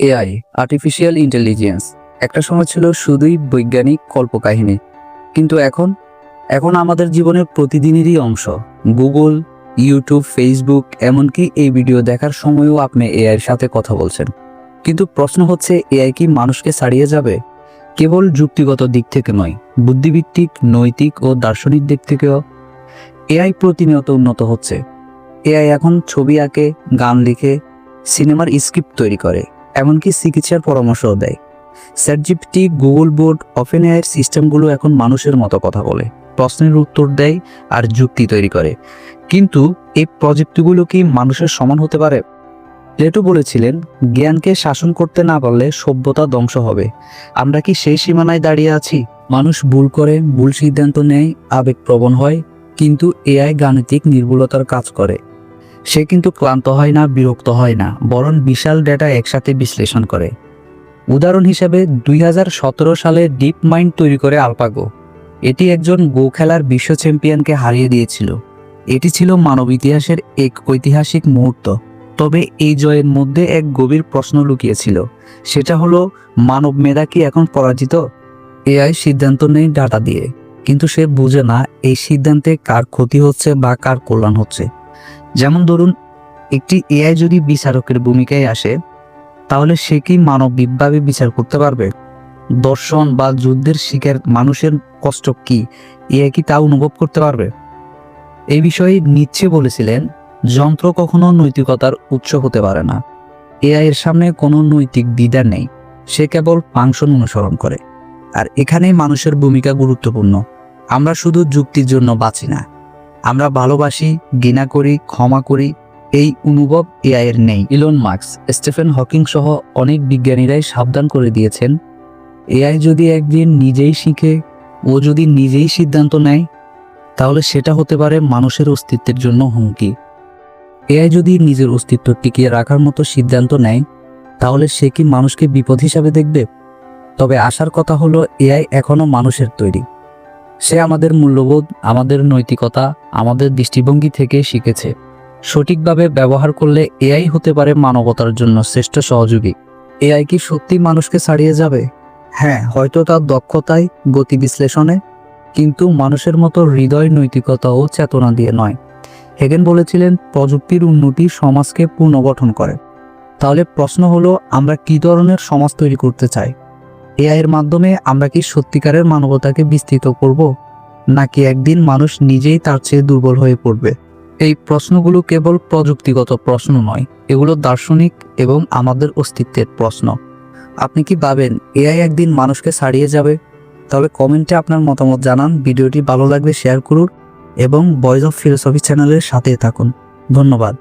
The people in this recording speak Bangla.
এআই আর্টিফিশিয়াল ইন্টেলিজেন্স একটা সময় ছিল শুধুই বৈজ্ঞানিক কল্পকাহিনী। কিন্তু এখন? এখন আমাদের জীবনের প্রতিদিনেরই অংশ। গুগল, ইউটিউব, ফেসবুক, এমনকি এই ভিডিও দেখার সময়ও আপনি এআইয়ের সাথে কথা বলছেন। কিন্তু প্রশ্ন হচ্ছে, এআই কি মানুষকে ছাড়িয়ে যাবে? কেবল যুক্তিগত দিক থেকে নয় বুদ্ধিভিত্তিক নৈতিক ও দার্শনিক দিক থেকেও। এআই প্রতিনিয়ত উন্নত হচ্ছে। এআই এখন ছবি আঁকে, গান লিখে, সিনেমার স্ক্রিপ্ট তৈরি করে। এমনকি চিকিৎসার পরামর্শও দেয়। স্যাটজিপিটি গুগল বোর্ড ওপেন এআইয়ের সিস্টেমগুলো এখন মানুষের মতো কথা বলে, প্রশ্নের উত্তর দেয় আর যুক্তি তৈরি করে। কিন্তু এই প্রযুক্তিগুলো কি মানুষের সমান হতে পারে? প্লেটো বলেছিলেন, জ্ঞানকে শাসন করতে না পারলে সভ্যতা ধ্বংস হবে। আমরা কি সেই সীমানায় দাঁড়িয়ে আছি? মানুষ ভুল করে, ভুল সিদ্ধান্ত নেয়, আবেগপ্রবণ হয়, কিন্তু এআই গাণিতিক নির্ভুলতার কাজ করে। সে কিন্তু ক্লান্ত হয় না, বিরক্ত হয় না, বরং বিশাল ডেটা একসাথে বিশ্লেষণ করে। উদাহরণ হিসেবে দুই হাজার সতেরো সালে ডিপ মাইন্ড তৈরি করে আলপাগো। এটি একজন গো খেলার বিশ্ব চ্যাম্পিয়নকে হারিয়ে দিয়েছিল। এটি ছিল মানব ইতিহাসের এক ঐতিহাসিক মুহূর্ত। তবে এই জয়ের মধ্যে এক গভীর প্রশ্ন লুকিয়েছিল, সেটা হলো, মানব মেধা কি এখন পরাজিত? এআই সিদ্ধান্ত নেই ডাটা দিয়ে, কিন্তু সে বুঝে না, এই সিদ্ধান্তে কার ক্ষতি হচ্ছে বা কার কল্যাণ হচ্ছে। যেমন ধরুন, একটি এআই যদি বিচারকের ভূমিকায় আসে, তাহলে সে কি মানবিকভাবে বিচার করতে পারবে? দর্শন বা যুদ্ধের শিকার মানুষের কষ্ট কি? এআই কি তা অনুভব করতে পারবে? এই বিষয়ে নিচ্ছে বলেছিলেন, যন্ত্র কখনো নৈতিকতার উৎস হতে পারে না। এআই এর সামনে কোনো নৈতিক দ্বিধা নেই, সে কেবল ফাংশন অনুসরণ করে। আর এখানেই মানুষের ভূমিকা গুরুত্বপূর্ণ। আমরা শুধু যুক্তির জন্য বাঁচি না। আমরা ভালোবাসি, ঘৃণা করি, ক্ষমা করি, এই অনুভব এআই এর নেই। ইলন মার্কস, স্টিফেন হকিং সহ অনেক বিজ্ঞানীরাই সাবধান করে দিয়েছেন এআই যদি একদিন নিজেই শিখে, ও যদি নিজেই সিদ্ধান্ত নেয়, তাহলে সেটা হতে পারে মানুষের অস্তিত্বের জন্য হুমকি। এআই যদি নিজের অস্তিত্ব টিকিয়ে রাখার মতো সিদ্ধান্ত নেয়, তাহলে সে কি মানুষকে বিপদ হিসাবে দেখবে? তবে আসার কথা হলো এআই এখনও মানুষের তৈরি। সে আমাদের মূল্যবোধ, আমাদের নৈতিকতা, আমাদের দৃষ্টিভঙ্গি থেকে শিখেছে। সঠিকভাবে ব্যবহার করলে এআই হতে পারে মানবতার জন্য শ্রেষ্ঠ সহযোগী। এআই কি সত্যি মানুষকে ছাড়িয়ে যাবে? হ্যাঁ হয়তো তার দক্ষতায়, গতি বিশ্লেষণে, কিন্তু মানুষের মতো হৃদয়, নৈতিকতা ও চেতনা দিয়ে নয়। হেগেন বলেছিলেন, প্রযুক্তির উন্নতি সমাজকে পুনর্গঠন করে। তাহলে প্রশ্ন হলো, আমরা কি ধরনের সমাজ তৈরি করতে চাই? এআই এর মাধ্যমে আমরা কি সত্যিকারের মানবতাকে বিস্তৃত করব, নাকি একদিন মানুষ নিজেই তার চেয়ে দুর্বল হয়ে পড়বে? এই প্রশ্নগুলো কেবল প্রযুক্তিগত প্রশ্ন নয়, এগুলো দার্শনিক এবং আমাদের অস্তিত্বের প্রশ্ন। আপনি কি ভাবেন এআই একদিন মানুষকে ছাড়িয়ে যাবে? তবে কমেন্টে আপনার মতামত জানান, ভিডিওটি ভালো লাগলে শেয়ার করুন এবং ভয়েস অফ ফিলোসফি চ্যানেলের সাথে থাকুন। ধন্যবাদ।